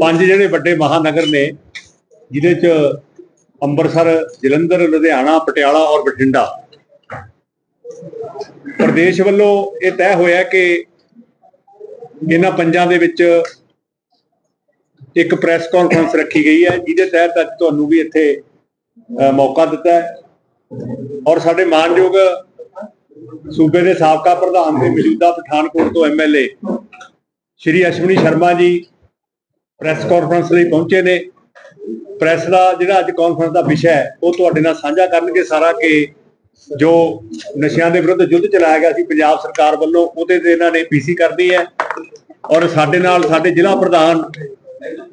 ਪੰਜ ਜਿਹੜੇ ਵੱਡੇ ਮਹਾਨਗਰ ਨੇ ਜਿਹਦੇ ਚ ਅੰਮ੍ਰਿਤਸਰ ਜਲੰਧਰ ਲੁਧਿਆਣਾ ਪਟਿਆਲਾ ਔਰ ਬਠਿੰਡਾ। ਪ੍ਰਦੇਸ਼ ਵੱਲੋਂ ਇਹ ਤੈਅ ਹੋਇਆ ਕਿ ਇਹਨਾਂ ਪੰਜਾਂ ਦੇ ਵਿੱਚ ਇੱਕ ਪ੍ਰੈਸ ਕਾਨਫਰੰਸ ਰੱਖੀ ਗਈ ਹੈ ਜਿਹਦੇ ਤਹਿਤ ਅੱਜ ਤੁਹਾਨੂੰ ਵੀ ਇੱਥੇ ਅ, ਮੌਕਾ ਦਿੱਤਾ ਹੈ। ਔਰ ਸਾਡੇ ਮਾਨਯੋਗ ਸੂਬੇ ਦੇ ਸਾਬਕਾ ਪ੍ਰਧਾਨ ਤੇ ਮੌਜੂਦਾ ਪਠਾਨਕੋਟ ਤੋਂ ਐਮਐਲਏ ਸ਼੍ਰੀ ਅਸ਼ਵਨੀ ਸ਼ਰਮਾ ਜੀ ਪ੍ਰੈਸ ਕਾਨਫਰੰਸ ਲਈ ਪਹੁੰਚੇ ਨੇ। ਪ੍ਰੈਸ ਦਾ ਜਿਹੜਾ ਅੱਜ ਕਾਨਫਰੰਸ ਦਾ ਵਿਸ਼ਾ ਹੈ, ਉਹ ਤੁਹਾਡੇ ਨਾਲ ਸਾਂਝਾ ਕਰਨਗੇ ਸਾਰਾ ਕਿ ਜੋ ਨਸ਼ਿਆਂ ਦੇ ਵਿਰੁੱਧ ਯੁੱਧ ਚਲਾਇਆ ਗਿਆ ਸੀ, ਪੰਜਾਬ ਸਰਕਾਰ ਵੱਲੋਂ, ਉਹਦੇ ਤੇ ਇਹਨਾਂ ਨੇ ਪੀਸੀ ਕਰਦੀ ਹੈ। ਔਰ ਸਾਡੇ ਨਾਲ ਸਾਡੇ ਜ਼ਿਲ੍ਹਾ ਪ੍ਰਧਾਨ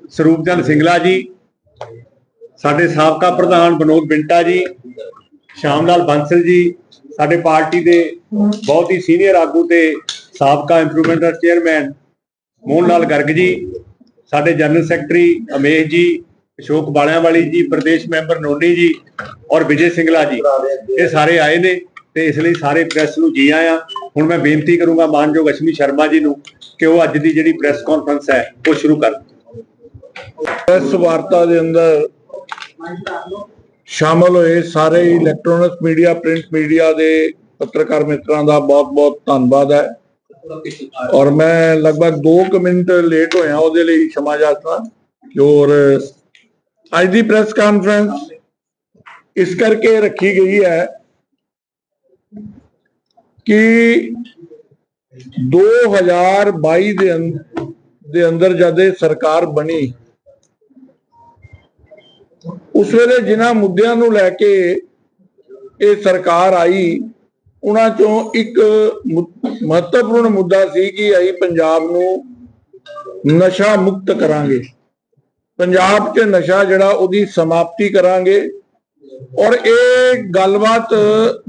ਸਰੂਪ ਚੰਦ ਸਿੰਗਲਾ ਜੀ, ਸਾਡੇ ਸਾਬਕਾ ਪ੍ਰਧਾਨ ਵਿਨੋਦ ਬਿੰਟਾ ਜੀ ਸ਼ਾਮ ਲਾਲ ਬਾਂਸਲ ਜੀ, ਸਾਡੇ ਪਾਰਟੀ ਦੇ ਬਹੁਤ ਹੀ ਸੀਨੀਅਰ ਆਗੂ ਤੇ ਸਾਬਕਾ ਇੰਪਰੂਵਮੈਂਟ ਚੇਅਰਮੈਨ ਮੋਹਨ ਲਾਲ ਗਰਗ ਜੀ ਸਾਡੇ ਜਨਰਲ ਸੈਕਟਰੀ ਅਮੇਸ਼ ਜੀ, ਅਸ਼ੋਕ ਬਾਲਿਆਂਵਾਲੀ ਜੀ, ਪ੍ਰਦੇਸ਼ ਮੈਂਬਰ ਨੋਨੀ ਜੀ ਔਰ ਵਿਜੇ ਸਿੰਗਲਾ ਜੀ। ਇਹ ਸਾਰੇ ਆਏ ਨੇ ਤੇ ਇਸ ਲਈ ਸਾਰੇ ਪ੍ਰੈਸ ਨੂੰ ਜੀ ਆਇਆਂ। ਹੁਣ ਮੈਂ ਬੇਨਤੀ ਕਰੂੰਗਾ ਮਾਨਯੋਗ ਅਸ਼ਮੀ ਸ਼ਰਮਾ ਜੀ ਨੂੰ ਕਿ ਉਹ ਅੱਜ ਦੀ ਜਿਹੜੀ ਪ੍ਰੈਸ ਕਾਨਫਰੰਸ ਹੈ, ਉਹ ਸ਼ੁਰੂ ਕਰ ਪ੍ਰੈਸ ਵਾਰਤਾ ਦੇ ਅੰਦਰ ਸ਼ਾਮਲ ਹੋਏ ਸਾਰੇ ਇਲੈਕਟ੍ਰੋਨਿਕ ਮੀਡੀਆ ਪ੍ਰਿੰਟ ਮੀਡੀਆ ਦੇ ਪੱਤਰਕਾਰ ਮਿੱਤਰਾਂ ਦਾ ਬਹੁਤ-ਬਹੁਤ ਧੰਨਵਾਦ ਹੈ। ਔਰ ਮੈਂ ਲਗਭਗ 2 ਮਿੰਟ ਲੇਟ ਹੋਇਆ ਉਹਦੇ ਲਈ ਸ਼ਮਾ ਜਾਤਨਾ ਔਰ ਅੱਜ ਦੀ ਪ੍ਰੈਸ ਕਾਨਫਰੰਸ ਇਸ ਕਰਕੇ ਰੱਖੀ ਗਈ ਹੈ ਕਿ 2022 ਦੇ ਦੇ ਅੰਦਰ ਜਦ ਇਹ ਸਰਕਾਰ ਬਣੀ, ਉਸ ਵੇਲੇ ਜਿਨ੍ਹਾਂ ਮੁੱਦਿਆਂ ਨੂੰ ਲੈ ਕੇ ਇਹ ਸਰਕਾਰ ਆਈ ਉਹਨਾਂ ਚੋਂ ਇੱਕ ਮਹੱਤਵਪੂਰਨ ਮੁੱਦਾ ਸੀ ਕਿ ਅਸੀਂ ਪੰਜਾਬ ਨੂੰ ਨਸ਼ਾ ਮੁਕਤ ਕਰਾਂਗੇ। ਪੰਜਾਬ 'ਚ ਨਸ਼ਾ ਜਿਹੜਾ ਉਹਦੀ ਸਮਾਪਤੀ ਕਰਾਂਗੇ। ਔਰ ਇਹ ਗੱਲਬਾਤ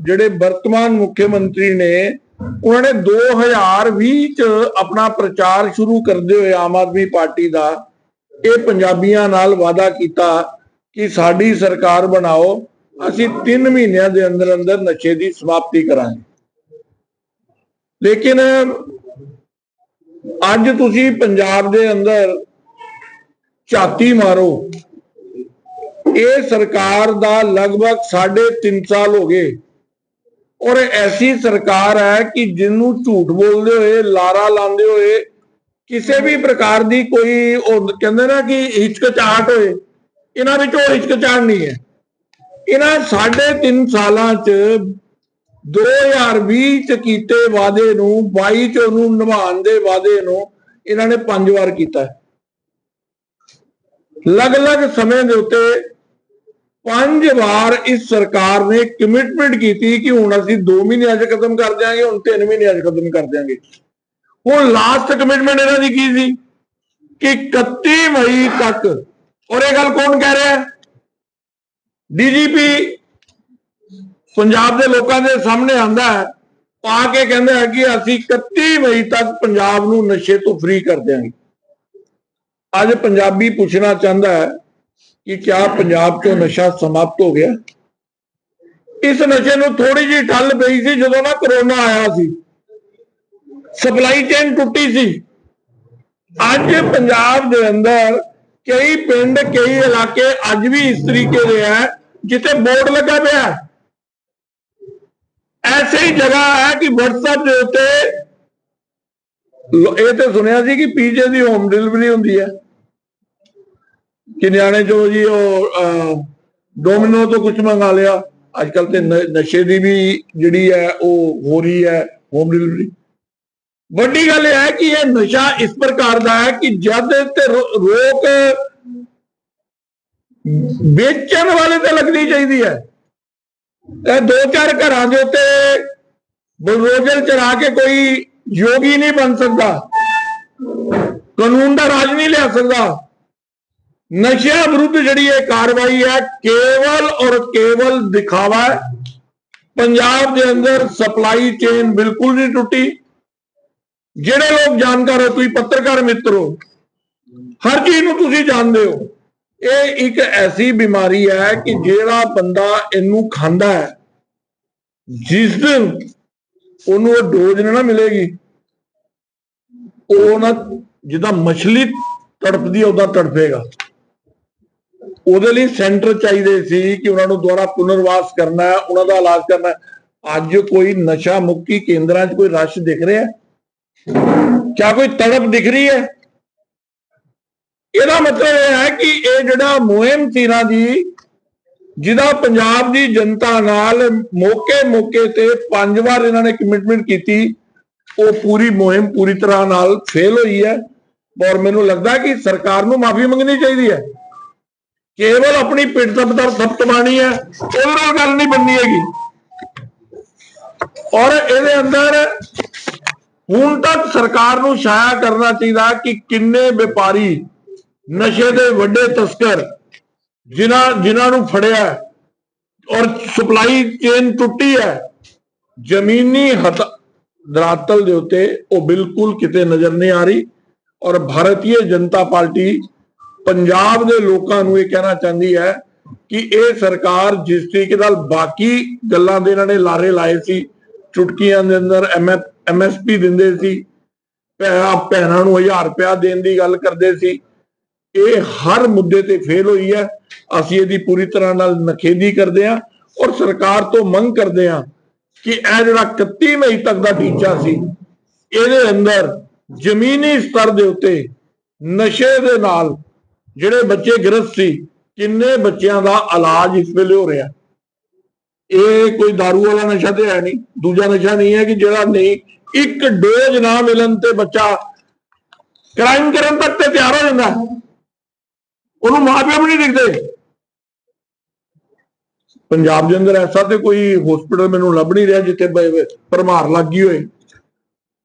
ਜਿਹੜੇ ਵਰਤਮਾਨ ਮੁੱਖ ਮੰਤਰੀ ਨੇ, ਉਹਨਾਂ ਨੇ 2020 ਚ ਆਪਣਾ ਪ੍ਰਚਾਰ ਸ਼ੁਰੂ ਕਰਦੇ ਹੋਏ ਆਮ ਆਦਮੀ ਪਾਰਟੀ ਦਾ ਇਹ ਪੰਜਾਬੀਆਂ ਨਾਲ ਵਾਅਦਾ ਕੀਤਾ ਕਿ ਸਾਡੀ ਸਰਕਾਰ ਬਣਾਓ। ਅਸੀਂ 3 ਮਹੀਨਿਆਂ ਦੇ ਅੰਦਰ ਅੰਦਰ ਨਸ਼ੇ ਦੀ ਸਮਾਪਤੀ ਕਰਾਂਗੇ। ਲੇਕਿਨ ਅੱਜ ਤੁਸੀਂ ਪੰਜਾਬ ਦੇ ਅੰਦਰ ਝਾਤੀ ਮਾਰੋ। ਇਹ ਸਰਕਾਰ ਦਾ ਲਗਭਗ 3.5 ਸਾਲ ਹੋ ਗਏ। ਔਰ ਐਸੀ ਸਰਕਾਰ ਹੈ ਕਿ ਜਿਹਨੂੰ ਝੂਠ ਬੋਲਦੇ ਹੋਏ, ਲਾਰਾ ਲਾਉਂਦੇ ਹੋਏ, ਕਿਸੇ ਵੀ ਪ੍ਰਕਾਰ ਦੀ ਕੋਈ ਉਹ ਕਹਿੰਦੇ ਨਾ ਕਿ ਹਿਚਕਚਾਹਟ ਹੋਏ, ਇਹਨਾਂ ਵਿੱਚ ਉਹ ਹਿਚਕਚਾਹਟ ਨਹੀਂ ਹੈ। ਇਹਨਾਂ 3.5 ਸਾਲਾਂ ਚ 2020 ਚ ਕੀਤੇ ਵਾਅਦੇ ਨੂੰ 22 ਚ ਉਹਨੂੰ ਨਿਭਾਉਣ ਦੇ ਵਾਅਦੇ ਨੂੰ ਇਹਨਾਂ ਨੇ ਪੰਜ ਵਾਰ ਕੀਤਾ ਹੈ। ਅਲੱਗ-ਅਲੱਗ ਸਮੇਂ ਦੇ ਉੱਤੇ ਪੰਜ ਵਾਰ ਇਸ ਸਰਕਾਰ ਨੇ ਕਮਿਟਮੈਂਟ ਕੀਤੀ ਕਿ ਹੁਣ ਅਸੀਂ 2 ਮਹੀਨਿਆਂ 'ਚ ਖਤਮ ਕਰ ਦਿਆਂਗੇ, ਹੁਣ 3 ਮਹੀਨਿਆਂ 'ਚ ਖਤਮ ਕਰ ਦਿਆਂਗੇ। ਹੁਣ ਲਾਸਟ ਕਮਿਟਮੈਂਟ ਇਹਨਾਂ ਦੀ ਕੀ ਸੀ? ਕਿ 31 ਮਈ ਤੱਕ, ਔਰ ਇਹ ਗੱਲ ਕੌਣ ਕਹਿ ਰਿਹਾ ਹੈ? ਡੀਜੀਪੀ ਪੰਜਾਬ ਦੇ ਲੋਕਾਂ ਦੇ ਸਾਹਮਣੇ ਆਂਦਾ ਹੈ, ਪਾ ਕੇ ਕਹਿੰਦਾ ਹੈ ਕਿ ਅਸੀਂ 31 ਮਈ ਤੱਕ ਪੰਜਾਬ ਨੂੰ ਨਸ਼ੇ ਤੋਂ ਫ੍ਰੀ ਕਰ ਦਿਆਂਗੇ। ਅੱਜ ਪੰਜਾਬੀ ਪੁੱਛਣਾ ਚਾਹੁੰਦਾ ਹੈ ਕਿ ਕਿਆ ਪੰਜਾਬ ਚੋਂ ਨਸ਼ਾ ਸਮਾਪਤ ਹੋ ਗਿਆ? ਇਸ ਨਸ਼ੇ ਨੂੰ ਥੋੜੀ ਜਿਹੀ ਠੱਲ ਪਈ ਸੀ ਜਦੋਂ ਨਾ ਕਰੋਨਾ ਆਇਆ ਸੀ। ਸਪਲਾਈ ਚੇਨ ਟੁੱਟੀ ਸੀ। ਅੱਜ ਪੰਜਾਬ ਦੇ ਅੰਦਰ ਕਈ ਪਿੰਡ, ਕਈ ਇਲਾਕੇ ਅੱਜ ਵੀ ਇਸ ਤਰੀਕੇ ਦੇ ਹੈ ਜਿੱਥੇ ਬੋਰਡ ਲੱਗਾ ਪਿਆ। ਐਸੀ ਜਗ੍ਹਾ ਹੈ ਕਿ WhatsApp ਦੇ ਉੱਤੇ ਇਹ ਤੇ ਸੁਣਿਆ ਸੀ ਕਿ ਪੀਜੇ ਦੀ ਹੋਮ ਡਿਲੀਵਰੀ ਹੁੰਦੀ ਹੈ। ਕਿ ਨਿਆਣੇ ਜੋ ਜੀ ਉਹ ਡੋਮਿਨੋ ਤੋਂ ਕੁਝ ਮੰਗਾ ਲਿਆ। ਅੱਜ ਕੱਲ ਤੇ ਨ- ਨਸ਼ੇ ਦੀ ਵੀ ਜਿਹੜੀ ਹੈ, ਉਹ ਹੋ ਰਹੀ ਹੈ ਹੋਮ ਡਿਲੀਵਰੀ ਵੱਡੀ ਗੱਲ ਇਹ ਹੈ ਕਿ ਇਹ ਨਸ਼ਾ ਇਸ ਪ੍ਰਕਾਰ ਦਾ ਹੈ ਕਿ ਜਦ ਤੇ ਰੋ- ਰੋਕ ਵੇਚਣ ਵਾਲੇ ਤੇ ਲੱਗਣੀ ਚਾਹੀਦੀ ਹੈ। ਇਹ ਦੋ ਚਾਰ ਘਰਾਂ ਦੇ ਉੱਤੇ ਬਲਰੋਜਲ ਚੜਾ ਕੇ ਕੋਈ ਯੋਗੀ ਨਹੀਂ ਬਣ ਸਕਦਾ। ਕਾਨੂੰਨ ਦਾ ਰਾਜ ਨਹੀਂ ਲਿਆ ਸਕਦਾ। ਨਸ਼ਿਆਂ ਵਿਰੁੱਧ ਜਿਹੜੀ ਇਹ ਕਾਰਵਾਈ ਹੈ, ਕੇਵਲ ਔਰ ਕੇਵਲ ਦਿਖਾਵਾ ਹੈ। ਪੰਜਾਬ ਦੇ ਅੰਦਰ ਸਪਲਾਈ ਚੇਨ ਬਿਲਕੁਲ ਨਹੀਂ ਟੁੱਟੀ। ਜਿਹੜੇ ਲੋਕ ਜਾਣਕਾਰ ਹੋ, ਤੁਸੀਂ ਪੱਤਰਕਾਰ ਮਿੱਤਰੋ ਹਰ ਚੀਜ਼ ਨੂੰ ਤੁਸੀਂ ਜਾਣਦੇ ਹੋ। ਇਹ ਇੱਕ ਐਸੀ ਬਿਮਾਰੀ ਹੈ ਕਿ ਜਿਹੜਾ ਬੰਦਾ ਇਹਨੂੰ ਖਾਂਦਾ ਹੈ। ਜਿਸ ਦਿਨ ਉਹਨੂੰ ਉਹ ਡੋਜ਼ ਨਾ ਮਿਲੇਗੀ, ਉਹ ਨਾ ਜਿੱਦਾਂ ਮਛਲੀ ਤੜਪਦੀ ਉਹਦਾ ਤੜਫੇਗਾ। ਉਹਦੇ ਲਈ ਸੈਂਟਰ ਚਾਹੀਦੇ ਸੀ ਕਿ ਉਹਨਾਂ ਨੂੰ ਦੁਆਰਾ ਪੁਨਰਵਾਸ ਕਰਨਾ ਹੈ, ਉਹਨਾਂ ਦਾ ਇਲਾਜ ਕਰਨਾ ਹੈ। ਅੱਜ ਕੋਈ ਨਸ਼ਾ ਮੁਕਤੀ ਕੇਂਦਰਾਂ 'ਚ ਕੋਈ ਰਸ਼ ਦਿਖ ਰਿਹਾ? ਹੈ ਕਿਆ ਕੋਈ ਤੜਪ ਦਿਖ ਰਹੀ ਹੈ? ਇਹਦਾ ਮਤਲਬ ਇਹ ਹੈ ਕਿ ਇਹ ਜਿਹੜਾ ਮੁਹਿੰਮ ਸੀ ਨਾ ਜੀ, ਜਿਹਦਾ ਪੰਜਾਬ ਦੀ ਜਨਤਾ ਨਾਲ ਮੌਕੇ ਮੌਕੇ ਤੇ ਪੰਜ ਵਾਰ ਇਹਨਾਂ ਨੇ ਕਮਿਟਮੈਂਟ ਕੀਤੀ, ਉਹ ਪੂਰੀ ਮੁਹਿੰਮ ਪੂਰੀ ਤਰ੍ਹਾਂ ਨਾਲ ਫੇਲ ਹੋਈ ਹੈ ਔਰ ਮੈਨੂੰ ਲੱਗਦਾ ਕਿ ਸਰਕਾਰ ਨੂੰ ਮਾਫੀ ਮੰਗਣੀ ਚਾਹੀਦੀ ਹੈ। ਕੇਵਲ ਆਪਣੀ ਪਿੱਠ ਤਪਤਰ ਥਪਤਮਾਣੀ ਹੈ, ਉਹਦੇ ਨਾਲ ਗੱਲ ਨਹੀਂ ਬੰਨੀ ਹੈਗੀ। ਔਰ ਇਹਦੇ ਅੰਦਰ ਹੁਣ ਤੱਕ ਸਰਕਾਰ ਨੂੰ ਛਾਇਆ ਕਰਨਾ ਚਾਹੀਦਾ ਕਿ ਕਿੰਨੇ ਵਪਾਰੀ ਨਸ਼ੇ ਦੇ ਵੱਡੇ ਤਸਕਰ ਜਿਨ੍ਹਾਂ ਜਿਨ੍ਹਾਂ ਨੂੰ ਫੜਿਆ ਔਰ ਸਪਲਾਈ ਚੇਨ ਟੁੱਟੀ ਹੈ, ਜ਼ਮੀਨੀ ਦਰਾਤਲ ਦੇ ਉੱਤੇ ਉਹ ਬਿਲਕੁਲ ਕਿਤੇ ਨਜ਼ਰ ਨਹੀਂ ਆ ਰਹੀ ਔਰ ਭਾਰਤੀ ਜਨਤਾ ਪਾਰਟੀ ਪੰਜਾਬ ਦੇ ਲੋਕਾਂ ਨੂੰ ਇਹ ਕਹਿਣਾ ਚਾਹੁੰਦੀ ਹੈ ਕਿ ਇਹ ਸਰਕਾਰ ਜਿਸ ਤਰੀਕੇ ਨਾਲ ਬਾਕੀ ਗੱਲਾਂ ਦੇ ਇਹਨਾਂ ਨੇ ਲਾਰੇ ਲਾਏ ਸੀ, ਚੁਟਕੀਆਂ ਦੇ ਅੰਦਰ ਐਮਐਸਪੀ ਦਿੰਦੇ ਸੀ, ਭੈ- ਭੈਣਾਂ ਨੂੰ 1000 ਰੁਪਇਆ ਦੇਣ ਦੀ ਗੱਲ ਕਰਦੇ ਸੀ ਇਹ ਹਰ ਮੁੱਦੇ ਤੇ ਫੇਲ ਹੋਈ ਹੈ। ਅਸੀਂ ਇਹਦੀ ਪੂਰੀ ਤਰ੍ਹਾਂ ਨਾਲ ਨਖੇਦੀ ਕਰਦੇ ਹਾਂ ਔਰ ਸਰਕਾਰ ਤੋਂ ਮੰਗ ਕਰਦੇ ਹਾਂ ਕਿ ਇਹ ਜਿਹੜਾ 31 ਮਈ ਤੱਕ ਦਾ ਟੀਚਾ ਸੀ, ਇਹਦੇ ਅੰਦਰ ਜ਼ਮੀਨੀ ਸਤਰ ਦੇ ਉੱਤੇ ਨਸ਼ੇ ਦੇ ਨਾਲ ਜਿਹੜੇ ਬੱਚੇ ਗ੍ਰਸਤ ਸੀ, ਕਿੰਨੇ ਬੱਚਿਆਂ ਦਾ ਇਲਾਜ ਇਸ ਵੇਲੇ ਹੋ ਰਿਹਾ। ਇਹ ਕੋਈ दारू ਵਾਲਾ ਨਸ਼ਾ ਤੇ ਹੈ ਨਹੀਂ। ਦੂਜਾ ਨਸ਼ਾ ਨਹੀਂ ਹੈ ਕਿ ਜਿਹੜਾ ਨਹੀਂ, ਇੱਕ ਡੋਜ਼ ਨਾ ਮਿਲਣ ਤੇ ਬੱਚਾ ਕ੍ਰਾਈਮ ਕਰਨ ਤੱਕ ਤੇ ਤਿਆਰ ਹੋ ਜਾਂਦਾ। ਉਹਨੂੰ ਮਾਪਿਆਂ ਵੀ ਨਹੀਂ ਦਿਖਦੇ। ਪੰਜਾਬ ਦੇ ਅੰਦਰ ਐਸਾ ਤੇ ਕੋਈ ਹਸਪੀਟਲ ਮੈਨੂੰ ਲੱਭ ਨਹੀਂ ਰਿਹਾ ਜਿੱਥੇ ਬ- ਬ- ਭਰਮਾਰ ਲੱਗੀ ਹੋਏ।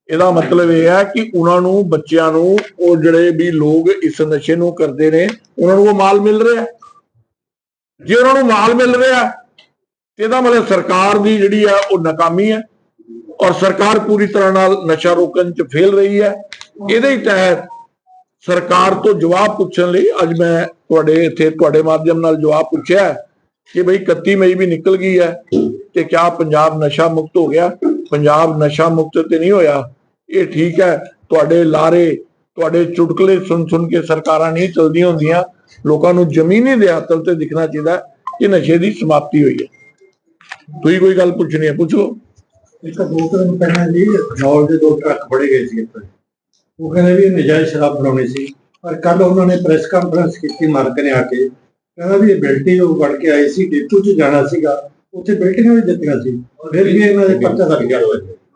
ਇਹਦਾ ਮਤਲਬ ਇਹ ਹੈ ਕਿ ਉਹਨਾਂ ਨੂੰ, ਬੱਚਿਆਂ ਨੂੰ, ਉਹ ਜਿਹੜੇ ਵੀ ਲੋਕ ਇਸ ਨਸ਼ੇ ਨੂੰ ਕਰਦੇ ਨੇ, ਉਹਨਾਂ ਨੂੰ ਉਹ ਮਾਲ ਮਿਲ ਰਿਹਾ। ਜੇ ਉਹਨਾਂ ਨੂੰ ਮਾਲ ਮਿਲ ਰਿਹਾ, ਤੇ ਇਹਦਾ ਮਤਲਬ ਸਰਕਾਰ ਦੀ ਜਿਹੜੀ ਹੈ ਉਹ ਨਾਕਾਮੀ ਹੈ। ਔਰ ਸਰਕਾਰ ਪੂਰੀ ਤਰ੍ਹਾਂ ਨਾਲ ਨਸ਼ਾ ਰੋਕਣ 'ਚ ਫੇਲ ਰਹੀ ਹੈ। ਇਹਦੇ ਹੀ ਤਹਿਤ ਸਰਕਾਰ ਤੋਂ ਜਵਾਬ ਪੁੱਛਣ ਲਈ ਅੱਜ ਮੈਂ ਤੁਹਾਡੇ ਇੱਥੇ, ਤੁਹਾਡੇ ਮਾਧਿਅਮ ਨਾਲ ਜਵਾਬ ਪੁੱਛਿਆ ਹੈ ਕਿ ਬਈ 31 ਮਈ ਵੀ ਨਿਕਲ ਗਈ ਹੈ ਕਿ ਕਿਆ ਪੰਜਾਬ ਨਸ਼ਾ ਮੁਕਤ ਹੋ ਗਿਆ? ਪੰਜਾਬ ਨਸ਼ਾ ਮੁਕਤ ਤੇ ਨਹੀਂ ਹੋਇਆ। ਇਹ ਠੀਕ ਹੈ, ਤੁਹਾਡੇ ਲਾਰੇ, ਤੁਹਾਡੇ ਚੁਟਕਲੇ ਸੁਣ ਸੁਣ ਕੇ ਸਰਕਾਰਾਂ ਨਹੀਂ ਚਲਦੀਆਂ ਹੁੰਦੀਆਂ। ਲੋਕਾਂ ਨੂੰ ਜ਼ਮੀਨੀ ਦਿਹਾਤਲ ਤੇ ਦਿਖਣਾ ਚਾਹੀਦਾ ਕਿ ਨਸ਼ੇ ਦੀ ਸਮਾਪਤੀ ਹੋਈ ਹੈ। ਤੁਸੀਂ ਕੋਈ ਗੱਲ ਪੁੱਛਣੀ ਹੈ, ਪੁੱਛੋ ਇੱਕ ਦੋ ਦਿਨ ਪਹਿਲਾਂ ਜੀ ਨੌਲ ਦੇ ਦੋ ਟਰੱਕ ਫੜੇ ਗਏ ਸੀ ਇੱਥੇ। ਉਹ ਕਹਿੰਦੇ ਵੀ ਨਜਾਇਜ਼ ਸ਼ਰਾਬ ਬਣਾਉਣੀ ਸੀ। ਪਰ ਕੱਲ ਉਹਨਾਂ ਨੇ ਪ੍ਰੈਸ ਕਾਨਫਰੰਸ ਕੀਤੀ ਮਾਲਕ ਨੇ ਆ ਕੇ। ਕਹਿੰਦਾ ਵੀ ਇਹ ਬਿਲਟੀ ਉਹ ਵੜ ਕੇ ਆਈ ਸੀ ਡੇਪੂ ਚ ਜਾਣਾ ਸੀਗਾ। ਉੱਥੇ ਬਿਲਟੀਆਂ ਵੀ ਦਿੱਤੀਆਂ ਸੀ। ਫਿਰ ਵੀ ਇਹਨਾਂ ਦੇ ਪਰਚਾ ਲੱਗ ਗਿਆ।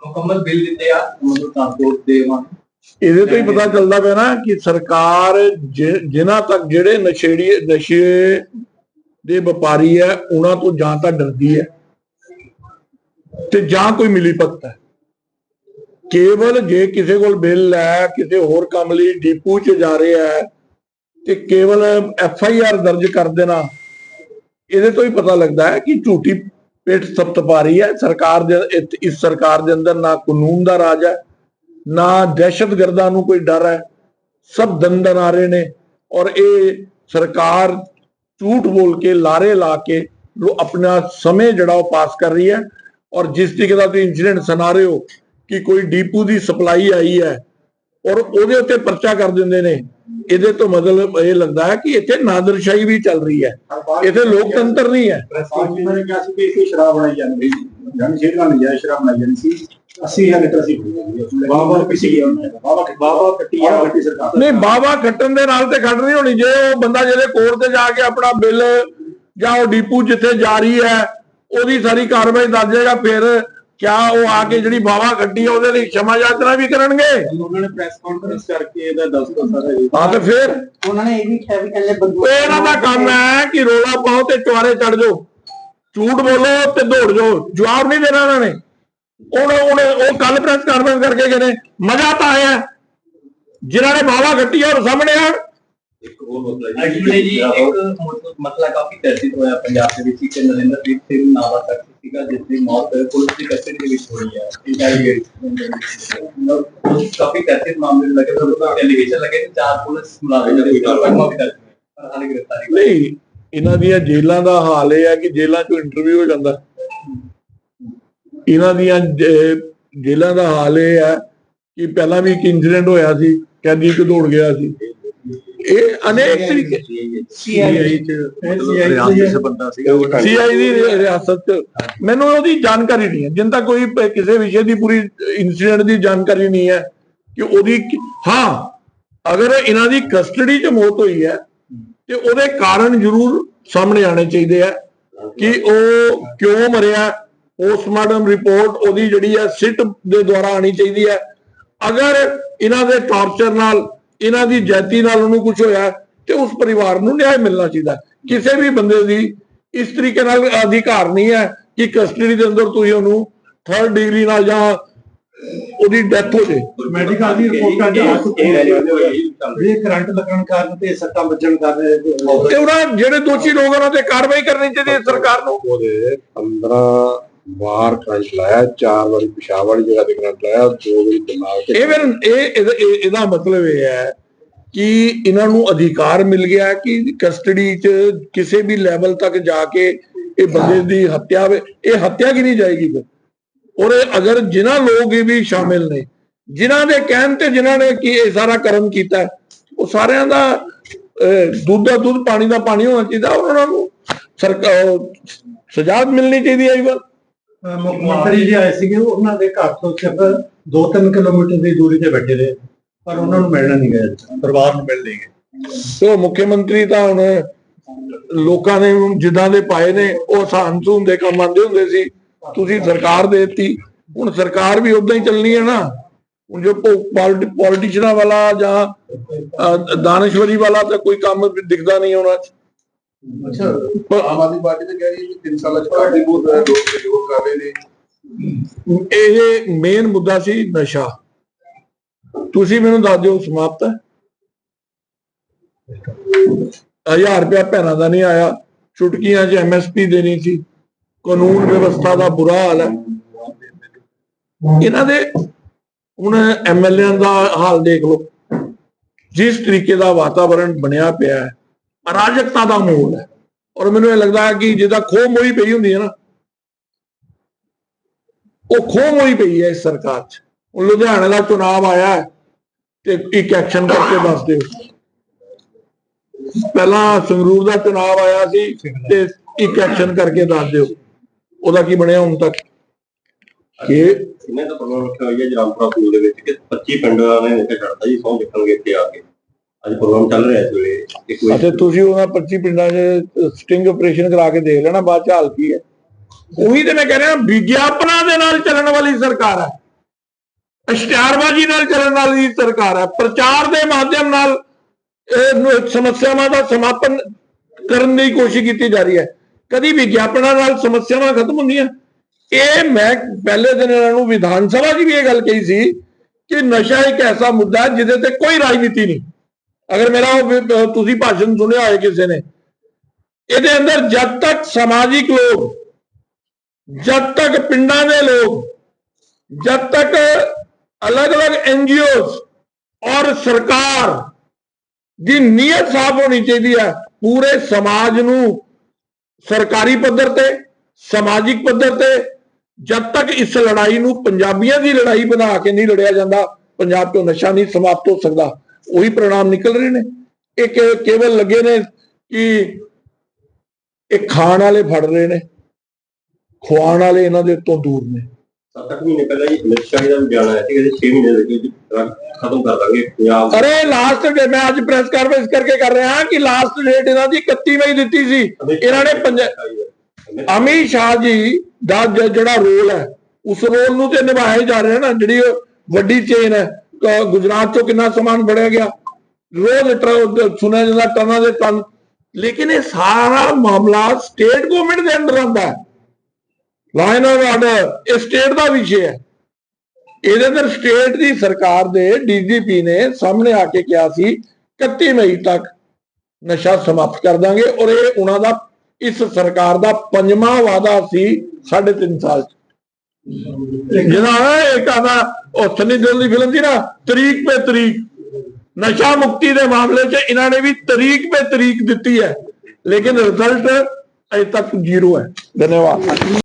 ਮੁਕੰਮਲ ਬਿੱਲ ਦਿੱਤੇ ਆ ਮਤਲਬ ਟ੍ਰਾਂਸਪੋਰਟ ਦੇ ਵਾਂ ਇਹਦੇ ਤੋਂ ਹੀ ਪਤਾ ਚੱਲਦਾ ਪਿਆ ਨਾ ਕਿ ਸਰਕਾਰ ਜਿਨ੍ਹਾਂ ਤੱਕ ਜਿਹੜੇ ਨਸ਼ੇੜੀ ਨਸ਼ੇ ਦੇ ਵਪਾਰੀ ਹੈ ਉਹਨਾਂ ਤੋਂ ਜਾਂ ਤਾਂ ਡਰਦੀ ਹੈ। ਤੇ ਜਾਂ ਕੋਈ ਮਿਲੀ ਭਗਤ ਹੈ। ਕੇਵਲ ਜੇ ਕਿਸੇ ਕੋਲ ਬਿੱਲ ਹੈ, ਕਿਸੇ ਹੋਰ ਕੰਮ ਲਈ ਡੀਪੂ 'ਚ ਜਾ ਰਿਹਾ ਹੈ, ਤੇ ਕੇਵਲ ਐਫ ਆਈ ਆਰ ਦਰਜ ਕਰ ਦੇਣਾ, ਇਹਦੇ ਤੋਂ ਹੀ ਪਤਾ ਲੱਗਦਾ ਹੈ ਕਿ ਝੂਠੀ ਪੇਟ ਸਪਤ ਪਾ ਰਹੀ ਹੈ। ਸਰਕਾਰ ਦੇ ਇਸ- ਸਰਕਾਰ ਦੇ ਅੰਦਰ ਨਾ ਕਾਨੂੰਨ ਦਾ ਰਾਜ ਹੈ, ਨਾ ਦਹਿਸ਼ਤਗਰਦਾਂ ਨੂੰ ਕੋਈ ਡਰ ਹੈ, ਸਭ ਦੰਦਨ ਆ ਰਹੇ ਨੇ ਔਰ ਇਹ ਸਰਕਾਰ ਝੂਠ ਬੋਲ ਕੇ, ਲਾਰੇ ਲਾ ਕੇ ਆਪਣਾ ਸਮੇਂ ਜਿਹੜਾ ਉਹ ਪਾਸ ਕਰ ਰਹੀ ਹੈ ਔਰ ਜਿਸ ਤਰੀਕੇ ਦਾ ਤੁਸੀਂ ਇਨਸੀਡੈਂਟ ਸੁਣਾ ਰਹੇ ਹੋ ਕਿ ਕੋਈ ਡੀਪੂ ਦੀ ਸਪਲਾਈ ਆਈ ਹੈ ਔਰ ਉਹਦੇ ਉੱਤੇ ਪਰਚਾ ਕਰ ਦਿੰਦੇ ਨੇ। ਇਹਦੇ ਤੋਂ ਮਤਲਬ ਇਹ ਲੱਗਦਾ ਹੈ ਕਿ ਇੱਥੇ ਨਾਦਰਸ਼ਾਹੀ ਵੀ ਚੱਲ ਰਹੀ ਹੈ। ਇੱਥੇ ਲੋਕਤੰਤਰ ਨਹੀਂ ਹੈ। ਸ਼ਰਾਬ ਬਣਾਈ ਜਾਂਦੀ ਸੀ ਜਨ ਸ਼ੇਰ ਨਾਲ ਸ਼ਰਾਬ ਬਣਾਈ ਜਾਂਦੀ ਸੀ 80000 ਲੀਟਰ ਸੀ ਬਾਬਾ ਕਿਸੇ ਗਿਆ ਬਾਬਾ ਬਾਬਾ ਕੱਟੀ ਕੱਟੀ ਸਰਕਾਰ ਨਹੀਂ ਬਾਵਾ ਖੱਟਣ ਦੇ ਨਾਲ ਤੇ ਖੱਟ ਨਹੀਂ ਹੋਣੀ। ਜੇ ਉਹ ਬੰਦਾ ਜਿਹਦੇ ਕੋਰਟ ਤੇ ਜਾ ਕੇ ਆਪਣਾ ਬਿੱਲ ਜਾਂ ਉਹ ਡੀਪੂ ਜਿੱਥੇ ਜਾ ਰਹੀ ਹੈ, ਉਹਦੀ ਸਾਰੀ ਕਾਰਵਾਈ ਦੱਸ ਜਾਏਗਾ ਫਿਰ ਕਿਆ ਉਹ ਆ ਕੇ ਜਿਹੜੀ ਬਾਵਾ ਗੱਡੀ ਆ ਉਹਦੇ ਲਈ ਸ਼ਮਾ ਯਾਤਰਾ ਵੀ ਕਰਨਗੇ? ਉਹਨਾਂ ਨੇ ਪ੍ਰੈਸ ਕਾਨਫਰੰਸ ਕਰਕੇ ਇਹਦਾ ਦੱਸ ਦਿੱਤਾ ਸਾਰਾ ਜੀ। ਹਾਂ ਤੇ ਫਿਰ? ਉਹਨਾਂ ਨੇ ਇਹ ਵੀ ਕਿਹਾ ਵੀ ਇਹਨਾਂ ਦਾ ਕੰਮ ਹੈ ਕਿ ਰੋਲਾ ਪਾਓ ਤੇ ਟਵਾਰੇ ਚੜ ਜਾਓ। ਝੂਠ ਬੋਲੋ ਤੇ ਦੌੜ ਜਾਓ। ਜਵਾਬ ਨਹੀਂ ਦੇਣਾ ਉਹਨਾਂ ਨੇ। ਉਹ ਉਹਨੇ ਉਹ ਕੱਲ ਪ੍ਰੈਸ ਕਾਨਫਰੰਸ ਕਰਕੇ ਗਏ ਨੇ। ਮਜ਼ਾ ਤਾਂ ਆਇਆ। ਜਿਨ੍ਹਾਂ ਨੇ ਬਾਵਾ ਗੱਟੀ ਔਰ ਸਾਹਮਣੇ ਆ। ਉਹ ਸਾਹਮਣੇ ਆਣ ਐਕਚੁਅਲੀ ਜੀ ਇੱਕ ਮਤਲਬ ਮਸਲਾ ਕਾਫੀ ਚਰਚਿਤ ਹੋਇਆ ਪੰਜਾਬ ਦੇ ਵਿੱਚ ਕਿ ਨਰਿੰਦਰਜੀਤ ਸਿੰਘ ਨਾਵਾ ਤੱਕ ਸੀਗਾ ਜਿਸ ਦੀ ਮੌਤ ਪੁਲਿਸ ਦੀ ਕਸਟਡੀ ਦੇ ਵਿੱਚ ਹੋਈ ਹੈ। ਇੰਟੈਲੀਜੈਂਸ ਕਾਫੀ ਚਰਚਿਤ ਮਾਮਲੇ ਲੱਗੇ ਤਾਂ ਲੋਕਾਂ ਐਲੀਗੇਸ਼ਨ ਲੱਗੇ ਕਿ ਚਾਰ ਪੁਲਿਸ ਮੁਲਾਜ਼ਮ ਜਿਹੜੇ ਕਾਰਵਾਈ ਵੀ ਕਰ ਪਰ ਹਾਲੇ ਗ੍ਰਿਫਤਾਰੀ ਨਹੀਂ ਨਹੀਂ ਇਹਨਾਂ ਦੀਆਂ ਜੇਲ੍ਹਾਂ ਦਾ ਹਾਲ ਇਹ ਹੈ ਕਿ ਜੇਲ੍ਹਾਂ 'ਚੋਂ ਇੰਟਰਵਿਊ ਹੋ ਜਾਂਦਾ। ਇਹਨਾਂ ਦੀਆਂ ਜੇ- ਜੇਲ੍ਹਾਂ ਦਾ ਹਾਲ ਇਹ ਹੈ ਕਿ ਪਹਿਲਾਂ ਵੀ ਇੱਕ ਇਨਸੀਡੈਂਟ ਹੋਇਆ ਸੀ ਕੈਦੀ ਇੱਕ ਦੌੜ ਗਿਆ ਸੀ। ਇਹ ਅਨੇਕ ਤਰੀਕੇ ਸੀਆਈ ਚ ਬੰਦਾ ਸੀਗਾ ਸੀਆਈ ਦੀ ਰਿਆਸਤ ਚ ਮੈਨੂੰ ਉਹਦੀ ਜਾਣਕਾਰੀ ਨਹੀਂ ਹੈ। ਜਿੰਨ ਤੱਕ ਕੋਈ ਕਿਸੇ ਵਿਸ਼ੇ ਦੀ ਪੂਰੀ ਇਨਸੀਡੈਂਟ ਦੀ ਜਾਣਕਾਰੀ ਨਹੀਂ ਹੈ ਕਿ ਉਹਦੀ ਹਾਂ ਅਗਰ ਇਹਨਾਂ ਦੀ ਕਸਟਡੀ ਚ ਮੌਤ ਹੋਈ ਹੈ ਤੇ ਉਹਦੇ ਕਾਰਨ ਜ਼ਰੂਰ ਸਾਹਮਣੇ ਆਣੇ ਚਾਹੀਦੇ ਆ ਕਿ ਉਹ ਕਿਉਂ ਮਰਿਆ ਪੋਸਟਮਾਰਟਮ ਰਿਪੋਰਟ ਉਹਦੀ ਜਿਹੜੀ ਹੈ ਸਿੱਟ ਦੇ ਦੁਆਰਾ ਆਣੀ ਚਾਹੀਦੀ ਹੈ। ਅਗਰ ਇਹਨਾਂ ਦੇ ਟਾਰਚਰ ਨਾਲ ਇਹਨਾਂ ਦੀ ਜੈਤੀ ਨਾਲ ਉਹਨੂੰ ਕੁਝ ਹੋਇਆ ਤੇ ਉਸ ਪਰਿਵਾਰ ਨੂੰ ਨਿਆਂ ਮਿਲਣਾ ਚਾਹੀਦਾ। ਕਿਸੇ ਵੀ ਬੰਦੇ ਦੀ ਇਸ ਤਰੀਕੇ ਨਾਲ ਅਧਿਕਾਰ ਨਹੀਂ ਹੈ ਕਿ ਕਸਟਡੀ ਦੇ ਅੰਦਰ ਤੁਸੀਂ ਉਹਨੂੰ ਥਰਡ ਡਿਗਰੀ ਨਾਲ ਜਾਂ ਉਹਦੀ ਡੈਥ ਹੋ ਜੇ। ਮੈਡੀਕਲ ਦੀ ਰਿਪੋਰਟਾਂ ਚ ਆ ਚੁੱਕੀ ਹੈ ਵੀ ਕਰੰਟ ਲੱਗਣ ਕਾਰਨ ਤੇ ਸੱਟਾਂ ਵੱਜਣ ਕਾਰਨ ਤੇ ਉਹਨਾਂ ਜਿਹੜੇ ਦੋਸ਼ੀ ਲੋਕ ਉਹਨਾਂ ਤੇ ਕਾਰਵਾਈ ਕਰਨੀ ਚਾਹੀਦੀ ਹੈ ਸਰਕਾਰ ਨੂੰ। ਉਹਦੇ 15 ਵਾਰ ਕਰੰਟ ਲਾਇਆ ਚਾਰ ਵਾਰੀ ਪਿਸ਼ਾਬ ਵਾਲੀ ਜਗ੍ਹਾ ਤੇ ਕਰੰਟ ਲਾਇਆ ਦੋ ਵਾਰੀ ਦਿਮਾਗ ਤੇ ਇਹ ਫਿਰ ਇਹ ਇਹਦਾ- ਇਹ- ਇਹਦਾ ਮਤਲਬ ਇਹ ਹੈ ਕਿ ਇਹਨਾਂ ਨੂੰ ਅਧਿਕਾਰ ਮਿਲ ਗਿਆ ਕਿ ਕਸਟਡੀ 'ਚ ਕਿਸੇ ਵੀ ਲੈਵਲ ਤੱਕ ਜਾ ਕੇ ਇਹ ਬੰਦੇ ਦੀ ਹੱਤਿਆ ਹੋਵੇ। ਇਹ ਹੱਤਿਆ ਕੀ ਨਹੀਂ ਜਾਏਗੀ ਫਿਰ? ਔਰ ਅਗਰ ਜਿਨ੍ਹਾਂ ਲੋਕ ਇਹ ਵੀ ਸ਼ਾਮਿਲ ਨੇ ਜਿਨ੍ਹਾਂ ਦੇ ਕਹਿਣ ਤੇ ਜਿਨ੍ਹਾਂ ਨੇ ਕੀ ਇਹ ਸਾਰਾ ਕਰਮ ਕੀਤਾ ਉਹ ਸਾਰਿਆਂ ਦਾ ਦੁੱਧ ਦਾ ਦੁੱਧ ਪਾਣੀ ਦਾ ਪਾਣੀ ਹੋਣਾ ਚਾਹੀਦਾ ਉਹਨਾਂ ਨੂੰ ਸਰਕਾਰ ਸਜ਼ਾ ਮਿਲਣੀ ਚਾਹੀਦੀ ਹੈ ਇਹ ਵਾਰ। ਮੁੱਖ ਮੰਤਰੀ ਜੀ ਆਏ ਸੀਗੇ ਉਹਨਾਂ ਦੇ ਘਰ ਤੋਂ ਸਿਰਫ 2-3 ਕਿਲੋਮੀਟਰ ਦੀ ਦੂਰੀ ਤੇ ਬੈਠੇ ਰਹੇ ਪਰ ਉਹਨਾਂ ਨੂੰ ਮਿਲਣਾ ਨਹੀਂ ਗਿਆ ਪਰਿਵਾਰ ਨੂੰ ਮਿਲ ਨਹੀਂ ਗਏ। ਮੁੱਖ ਮੰਤਰੀ ਤਾਂ ਹੁਣ ਲੋਕਾਂ ਨੇ ਜਿੱਦਾਂ ਦੇ ਪਾਏ ਨੇ ਉਹ ਸਾਂਸੂਨ ਦੇ ਕੰਮ ਆਉਂਦੇ ਹੁੰਦੇ ਸੀ ਤੁਸੀਂ ਸਰਕਾਰ ਦੇ ਦਿੱਤੀ ਹੁਣ ਸਰਕਾਰ ਵੀ ਉਦਾਂ ਹੀ ਚੱਲਣੀ ਹੈ ਨਾ। ਹੁਣ ਜੋ ਪੋਲਿਟਿਸ਼ਨਾਂ ਵਾਲਾ ਜਾਂ ਦਾਨਸ਼ਵਰੀ ਵਾਲਾ ਤਾਂ ਕੋਈ ਕੰਮ ਦਿਖਦਾ ਨਹੀਂ 'ਚ ਅੱਛਾ। ਪਰ ਆਮ ਆਦਮੀ ਪਾਰਟੀ ਤੇ ਕਹਿ ਰਹੀ ਹੈ ਕਿ 3 ਸਾਲਾਂ ਚ ਕਾਫੀ ਬਹੁਤ ਲੋਕ ਵਿਰੋਧ ਕਰ ਰਹੇ ਨੇ। ਇਹ ਮੇਨ ਮੁੱਦਾ ਸੀ ਨਸ਼ਾ। ਤੁਸੀਂ ਮੈਨੂੰ ਦੱਸ ਦਿਓ ਸਮਾਪਤ। ਹੈ ਹਜ਼ਾਰ ਰੁਪਇਆ ਭੈਣਾਂ ਦਾ ਨਹੀਂ ਆਇਆ। ਛੁਟਕੀਆਂ 'ਚ ਐਮਐਸਪੀ ਦੇਣੀ ਸੀ। ਕਾਨੂੰਨ ਵਿਵਸਥਾ ਦਾ ਬੁਰਾ ਹਾਲ ਹੈ। ਇਹਨਾਂ ਦੇ ਹੁਣ ਐਮਐਲਏਆਂ ਦਾ ਹਾਲ ਦੇਖ ਲਓ। ਜਿਸ ਤਰੀਕੇ ਦਾ ਵਾਤਾਵਰਣ ਬਣਿਆ ਪਿਆ ਹੈ। ਅਰਾਜਕਤਾ ਦਾ ਮਾਹੌਲ ਹੈ। ਔਰ ਮੈਨੂੰ ਇਹ ਲੱਗਦਾ ਹੈ ਕਿ ਜਿਹਦਾ ਖੋਹ ਮੋਈ ਪਈ ਹੁੰਦੀ ਹੈ ਨਾ, ਉਹ ਖੋਹ ਹੋਈ ਪਈ ਹੈ ਇਸ ਸਰਕਾਰ 'ਚ। ਹੁਣ ਲੁਧਿਆਣੇ ਦਾ ਚੁਣਾਵ ਆਇਆ ਤੇ ਇੱਕ ਐਕਸ਼ਨ ਕਰਕੇ ਦੱਸ ਦਿਓ। ਪਹਿਲਾਂ ਸੰਗਰੂਰ ਦਾ ਚੁਣਾਵ ਆਇਆ ਸੀ ਤੇ ਇੱਕ ਐਕਸ਼ਨ ਕਰਕੇ ਦੱਸ ਦਿਓ। ਉਹਦਾ ਕੀ ਬਣਿਆ ਹੁਣ ਤੱਕ? ਕਿ ਇਹਨਾਂ ਦਾ ਪ੍ਰੋਗਰਾਮ ਰੱਖਿਆ ਹੋਇਆ ਜਰਾਮਪੁਰਾ ਸਕੂਲ ਦੇ ਵਿੱਚ ਕਿ 25 ਪਿੰਡਾਂ ਨੇ ਨਸ਼ਾ ਛੱਡਦਾ ਜੀ ਸੌ ਲਿਖਣਗੇ ਇੱਥੇ ਆ ਕੇ। ਅੱਜ ਪ੍ਰੋਗਰਾਮ ਚੱਲ ਰਿਹਾ ਇਸ ਵੇਲੇ ਇੱਕ ਅਤੇ ਤੁਸੀਂ ਉਹਨਾਂ 25 ਪਿੰਡਾਂ 'ਚ ਸਟਿੰਗ ਆਪਰੇਸ਼ਨ ਕਰਾ ਕੇ ਦੇਖ ਲੈਣਾ ਬਾਅਦ ਚ ਹਾਲ ਕੀ ਹੈ। ਉਹੀ ਤੇ ਮੈਂ ਕਹਿ ਰਿਹਾ ਵਿਗਿਆਪਨਾਂ ਦੇ ਨਾਲ ਚੱਲਣ ਵਾਲੀ ਸਰਕਾਰ ਹੈ। ਇਸ਼ਤਿਹਾਰਬਾਜ਼ੀ ਨਾਲ ਚੱਲਣ ਵਾਲੀ ਸਰਕਾਰ ਹੈ। ਪ੍ਰਚਾਰ ਦੇ ਮਾਧਿਅਮ ਨਾਲ ਸਮੱਸਿਆਵਾਂ ਦਾ ਸਮਾਪਨ ਕਰਨ ਦੀ ਕੋਸ਼ਿਸ਼ ਕੀਤੀ ਜਾ ਰਹੀ ਹੈ। ਕਦੀ ਵਿਗਿਆਪਨਾਂ ਨਾਲ ਸਮੱਸਿਆਵਾਂ ਖਤਮ ਹੁੰਦੀਆਂ। ਇਹ ਮੈਂ ਪਹਿਲੇ ਦਿਨ ਇਹਨਾਂ ਨੂੰ ਵਿਧਾਨ ਸਭਾ 'ਚ ਵੀ ਇਹ ਗੱਲ ਕਹੀ ਸੀ ਕਿ ਨਸ਼ਾ ਇੱਕ ਐਸਾ ਮੁੱਦਾ ਹੈ ਜਿਹਦੇ ਤੇ ਕੋਈ ਰਾਜਨੀਤੀ ਨਹੀਂ। ਅਗਰ ਮੇਰਾ ਉਹ ਤੁਸੀਂ ਭਾਸ਼ਣ ਸੁਣਿਆ ਹੋਏ ਕਿਸੇ ਨੇ, ਇਹਦੇ ਅੰਦਰ ਜਦ ਤੱਕ ਸਮਾਜਿਕ ਲੋਕ, ਜਦ ਤੱਕ ਪਿੰਡਾਂ ਦੇ ਲੋਕ, ਜਦ ਤੱਕ ਅਲੱਗ-ਅਲੱਗ ਐਨਜੀਓਜ਼ ਔਰ ਸਰਕਾਰ ਦੀ ਨੀਅਤ ਸਾਫ਼ ਹੋਣੀ ਚਾਹੀਦੀ ਹੈ, ਪੂਰੇ ਸਮਾਜ ਨੂੰ ਸਰਕਾਰੀ ਪੱਧਰ ਤੇ, ਸਮਾਜਿਕ ਪੱਧਰ ਤੇ, ਜਦ ਤੱਕ ਇਸ ਲੜਾਈ ਨੂੰ ਪੰਜਾਬੀਆਂ ਦੀ ਲੜਾਈ ਬਣਾ ਕੇ ਨਹੀਂ ਲੜਿਆ ਜਾਂਦਾ, ਪੰਜਾਬ ਤੋਂ ਨਸ਼ਾ ਨਹੀਂ ਸਮਾਪਤ ਹੋ ਸਕਦਾ। ਉਹੀ ਪ੍ਰਣਾਮ ਨਿਕਲ ਰਹੇ ਨੇ। ਇਹ ਕੇਵਲ ਲੱਗੇ ਨੇ ਕਿ ਇਹ ਖਾਣ ਵਾਲੇ ਫੜ ਰਹੇ ਨੇ। ਖਵਾਉਣ ਵਾਲੇ ਇਹਨਾਂ ਦੇ ਤੋਂ ਦੂਰ ਨੇ। 7-8 ਮਹੀਨੇ ਪਹਿਲਾਂ ਜੀ ਅਮਿਤ ਸ਼ਾਹ ਜੀ ਦਾ ਬਿਆਨ ਆਇਆ ਸੀ ਕਿ 6 ਮਹੀਨੇ ਦੇ ਵਿੱਚ ਖਤਮ ਕਰ ਦਾਂਗੇ ਪੰਜਾਬ ਅਰੇ ਲਾਸਟ ਡੇ ਮੈਂ ਅੱਜ ਪ੍ਰੈਸ ਕਾਨਫਰੰਸ ਕਰਕੇ ਕਰ ਰਿਹਾ ਕਿ ਲਾਸਟ ਡੇਟ ਇਹਨਾਂ ਦੀ 31 ਮਈ ਦਿੱਤੀ ਸੀ। ਇਹਨਾਂ ਨੇ ਪੰਜ ਅਮਿਤ ਸ਼ਾਹ ਜੀ ਦਾ ਜਿਹੜਾ ਰੋਲ ਹੈ ਉਸ ਰੋਲ ਨੂੰ ਤੇ ਹੀ ਜਾ ਰਿਹਾ ਨਾ ਜਿਹੜੀ ਵੱਡੀ ਚੇਨ ਹੈ। ਗੁਜਰਾਤ ਤੋਂ ਕਿੰਨਾ ਸਮਾਨ ਫੜਿਆ ਗਿਆ? ਰੋਜ਼ ਟਰ- ਸੁਣਿਆ ਜਾਂਦਾ, ਟਨਾਂ ਦੇ ਟਨ। ਲੇਕਿਨ ਇਹ ਸਾਰਾ ਮਾਮਲਾ ਸਟੇਟ ਗਵਰਨਮੈਂਟ ਦੇ ਅੰਦਰ ਆਉਂਦਾ ਹੈ। ਲਾਈਨ ਆਫ ਆਰਡਰ ਇਹ ਸਟੇਟ ਦਾ ਵਿਸ਼ੇ ਹੈ। ਇਹਦੇ ਅੰਦਰ ਸਟੇਟ ਦੀ ਸਰਕਾਰ ਦੇ ਡੀਜੀਪੀ ਨੇ ਸਾਹਮਣੇ ਆ ਕੇ ਕਿਹਾ ਸੀ 31 ਮਈ ਤੱਕ ਨਸ਼ਾ ਸਮਾਪਤ ਕਰ ਦਾਂਗੇ। ਔਰ ਇਹ ਉਹਨਾਂ ਦਾ, ਇਸ ਸਰਕਾਰ ਦਾ ਪੰਜਵਾਂ ਵਾਅਦਾ ਸੀ, ਸਾਢੇ ਤਿੰਨ ਸਾਲ ਚ। ਜਿਹਨਾਂ ਇੱਕ ਆਦਾ ਉਹ ਸਨੀ ਦਿਓਲ ਦੀ ਫਿਲਮ ਸੀ ਨਾ, ਤਰੀਕ ਪੇ ਤਰੀਕ। ਨਸ਼ਾ ਮੁਕਤੀ ਦੇ ਮਾਮਲੇ 'ਚ ਇਹਨਾਂ ਨੇ ਵੀ ਤਰੀਕ ਪੇ ਤਰੀਕ ਦਿੱਤੀ ਹੈ। ਲੇਕਿਨ ਰਿਜ਼ਲਟ ਅਜੇ ਤੱਕ ਜ਼ੀਰੋ ਹੈ। ਧੰਨਵਾਦ।